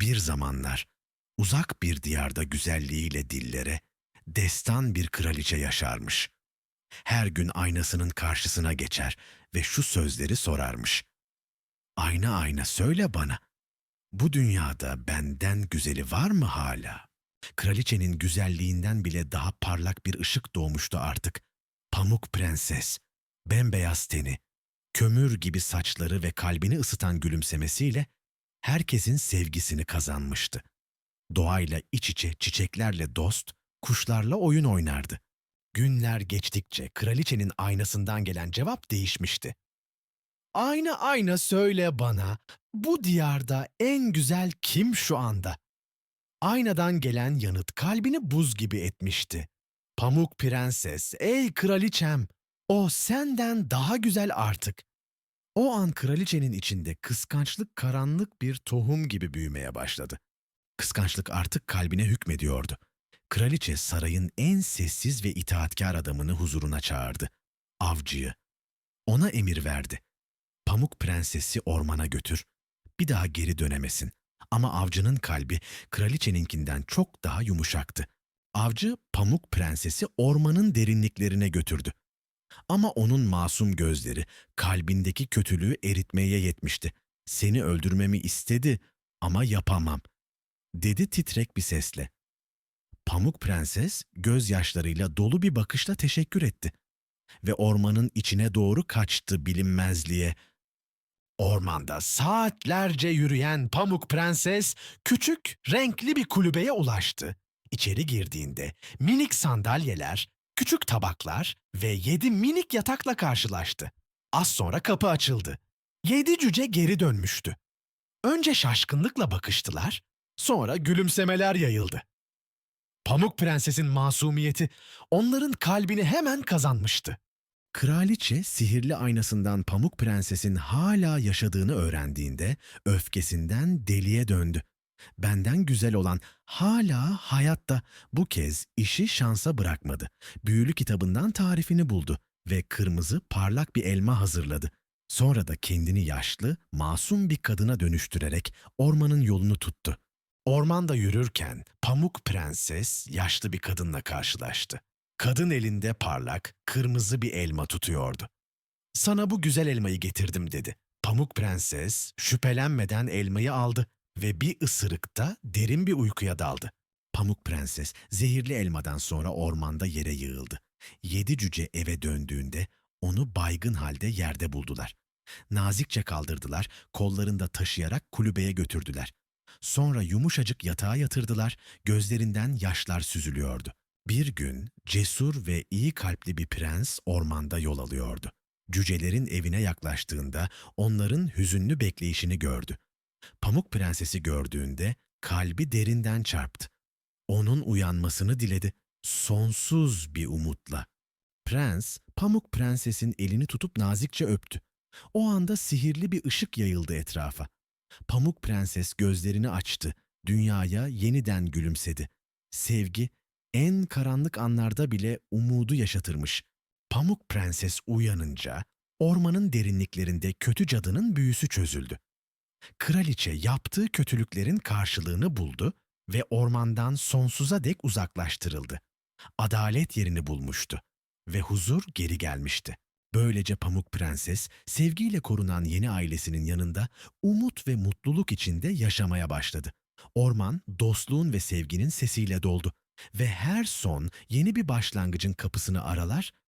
Bir zamanlar uzak bir diyarda güzelliğiyle dillere destan bir kraliçe yaşarmış. Her gün aynasının karşısına geçer ve şu sözleri sorarmış. Ayna ayna söyle bana, bu dünyada benden güzeli var mı hala? Kraliçenin güzelliğinden bile daha parlak bir ışık doğmuştu artık. Pamuk prenses, bembeyaz teni, kömür gibi saçları ve kalbini ısıtan gülümsemesiyle herkesin sevgisini kazanmıştı. Doğayla iç içe çiçeklerle dost, kuşlarla oyun oynardı. Günler geçtikçe kraliçenin aynasından gelen cevap değişmişti. Ayna ayna söyle bana, bu diyarda en güzel kim şu anda? Aynadan gelen yanıt kalbini buz gibi etmişti. Pamuk prenses, ey kraliçem, o senden daha güzel artık. O an kraliçenin içinde kıskançlık karanlık bir tohum gibi büyümeye başladı. Kıskançlık artık kalbine hükmediyordu. Kraliçe sarayın en sessiz ve itaatkar adamını huzuruna çağırdı. Avcıyı. Ona emir verdi. Pamuk prensesi ormana götür. Bir daha geri dönemesin. Ama avcının kalbi kraliçeninkinden çok daha yumuşaktı. Avcı Pamuk prensesi ormanın derinliklerine götürdü. Ama onun masum gözleri kalbindeki kötülüğü eritmeye yetmişti. Seni öldürmemi istedi ama yapamam, dedi titrek bir sesle. Pamuk Prenses gözyaşlarıyla dolu bir bakışla teşekkür etti ve ormanın içine doğru kaçtı bilinmezliğe. Ormanda saatlerce yürüyen Pamuk Prenses küçük, renkli bir kulübeye ulaştı. İçeri girdiğinde minik sandalyeler, küçük tabaklar ve yedi minik yatakla karşılaştı. Az sonra kapı açıldı. Yedi cüce geri dönmüştü. Önce şaşkınlıkla bakıştılar, sonra gülümsemeler yayıldı. Pamuk Prenses'in masumiyeti onların kalbini hemen kazanmıştı. Kraliçe sihirli aynasından Pamuk Prenses'in hala yaşadığını öğrendiğinde öfkesinden deliye döndü. Benden güzel olan hala hayatta bu kez işi şansa bırakmadı. Büyülü kitabından tarifini buldu ve kırmızı parlak bir elma hazırladı. Sonra da kendini yaşlı, masum bir kadına dönüştürerek ormanın yolunu tuttu. Ormanda yürürken Pamuk Prenses yaşlı bir kadınla karşılaştı. Kadın elinde parlak, kırmızı bir elma tutuyordu. Sana bu güzel elmayı getirdim dedi. Pamuk Prenses şüphelenmeden elmayı aldı ve bir ısırıkta derin bir uykuya daldı. Pamuk Prenses zehirli elmadan sonra ormanda yere yığıldı. Yedi cüce eve döndüğünde onu baygın halde yerde buldular. Nazikçe kaldırdılar, kollarında taşıyarak kulübeye götürdüler. Sonra yumuşacık yatağa yatırdılar, gözlerinden yaşlar süzülüyordu. Bir gün cesur ve iyi kalpli bir prens ormanda yol alıyordu. Cücelerin evine yaklaştığında onların hüzünlü bekleyişini gördü. Pamuk Prensesi gördüğünde kalbi derinden çarptı. Onun uyanmasını diledi, sonsuz bir umutla. Prens, Pamuk Prenses'in elini tutup nazikçe öptü. O anda sihirli bir ışık yayıldı etrafa. Pamuk Prenses gözlerini açtı, dünyaya yeniden gülümsedi. Sevgi, en karanlık anlarda bile umudu yaşatırmış. Pamuk Prenses uyanınca, ormanın derinliklerinde kötü cadının büyüsü çözüldü. Kraliçe yaptığı kötülüklerin karşılığını buldu ve ormandan sonsuza dek uzaklaştırıldı. Adalet yerini bulmuştu ve huzur geri gelmişti. Böylece Pamuk Prenses, sevgiyle korunan yeni ailesinin yanında umut ve mutluluk içinde yaşamaya başladı. Orman, dostluğun ve sevginin sesiyle doldu ve her son yeni bir başlangıcın kapısını aralar